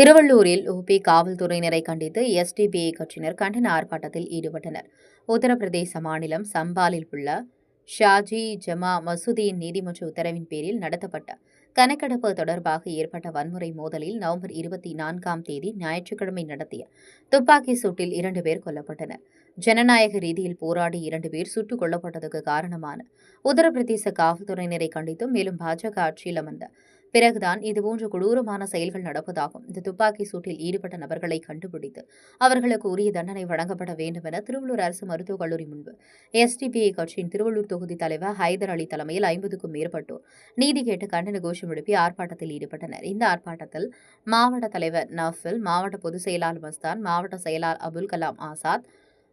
திருவள்ளூரில் உபி காவல்துறையினரை கண்டித்து எஸ்டிபிஐ கட்சியினர் கண்டன ஆர்ப்பாட்டத்தில் ஈடுபட்டனர். உத்தரப்பிரதேச மாநிலம் சம்பாலில் உள்ள ஷாஜி ஜமா மசூதியின் நீதிமன்ற உத்தரவின் பேரில் நடத்தப்பட்ட கணக்கெடுப்பு தொடர்பாக ஏற்பட்ட வன்முறை மோதலில் நவம்பர் இருபத்தி நான்காம் தேதி ஞாயிற்றுக்கிழமை நடத்திய துப்பாக்கி சூட்டில் இரண்டு பேர் கொல்லப்பட்டனர். ஜனநாயக ரீதியில் போராடி இரண்டு பேர் சுட்டுக் கொல்லப்பட்டதுக்கு காரணமான உத்தரப்பிரதேச காவல்துறையினரை கண்டித்தும் மேலும் பாஜக ஆட்சியில் அமர்ந்த பிறகுதான் இதுபோன்ற கொடூரமான செயல்கள் நடப்பதாகும். இந்த துப்பாக்கி சூட்டில் ஈடுபட்ட நபர்களை கண்டுபிடித்து அவர்களுக்கு உரிய தண்டனை வழங்கப்பட வேண்டும் என திருவள்ளூர் அரசு மருத்துவக் கல்லூரி முன்பு எஸ்டிபிஐ கட்சியின் திருவள்ளூர் தொகுதி தலைவர் ஹைதர் அலி தலைமையில் ஐம்பதுக்கும் மேற்பட்டோர் நீதி கேட்டு கண்டன கோஷம் எழுப்பி ஆர்ப்பாட்டத்தில் ஈடுபட்டனர். இந்த ஆர்ப்பாட்டத்தில் மாவட்ட தலைவர் நஃபில் மாவட்ட பொதுச் செயலாளர் மஸ்தான் மாவட்ட செயலாளர் அபுல் கலாம் ஆசாத்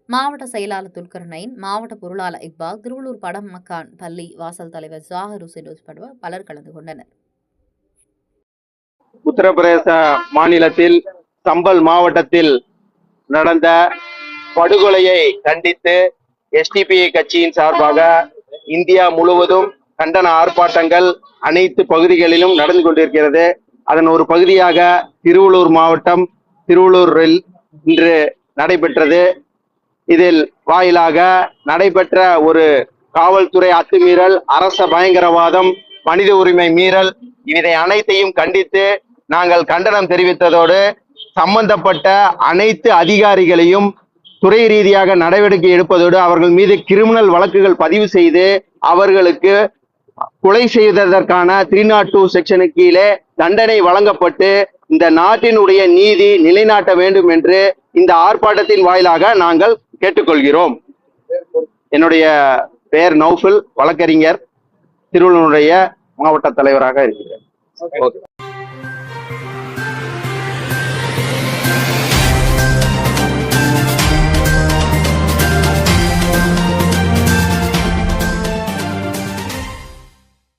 மாவட்ட செயலாளர் துல்கர்னைன் மாவட்ட பொருளாளர் இக்பால் திருவள்ளூர் படம் மக்கான் பள்ளி வாசல் தலைவர் ஜாகர் ஹுசேன் உட்பட பலர் கலந்து கொண்டனர். உத்தரப்பிரதேச மாநிலத்தில் சம்பல் மாவட்டத்தில் நடந்த படுகொலையை கண்டித்து எஸ்டிபிஐ கட்சியின் சார்பாக இந்தியா முழுவதும் கண்டன ஆர்ப்பாட்டங்கள் அனைத்து பகுதிகளிலும் நடந்து கொண்டிருக்கிறது. அதன் ஒரு பகுதியாக திருவள்ளூர் மாவட்டம் திருவள்ளூரில் இன்று நடைபெற்றது. இதில் வாயிலாக நடைபெற்ற ஒரு காவல்துறை அத்துமீறல் அரச பயங்கரவாதம் மனித உரிமை மீறல் இதை அனைத்தையும் கண்டித்து நாங்கள் கண்டனம் தெரிவித்ததோடு சம்பந்தப்பட்ட அனைத்து அதிகாரிகளையும் துறை ரீதியாக நடவடிக்கை எடுப்பதோடு அவர்கள் மீது கிரிமினல் வழக்குகள் பதிவு செய்து அவர்களுக்கு கொலை செய்ததற்கான த்ரீ நாட் டூ செக்ஷனுக்கு கீழே தண்டனை வழங்கப்பட்டு இந்த நாட்டினுடைய நீதி நிலைநாட்ட வேண்டும் என்று இந்த ஆர்ப்பாட்டத்தின் வாயிலாக நாங்கள் கேட்டுக்கொள்கிறோம். என்னுடைய பெயர் நௌஃபில் வழக்கறிஞர் திருவள்ளூருடைய மாவட்ட தலைவராக இருக்கிறேன். ஓகே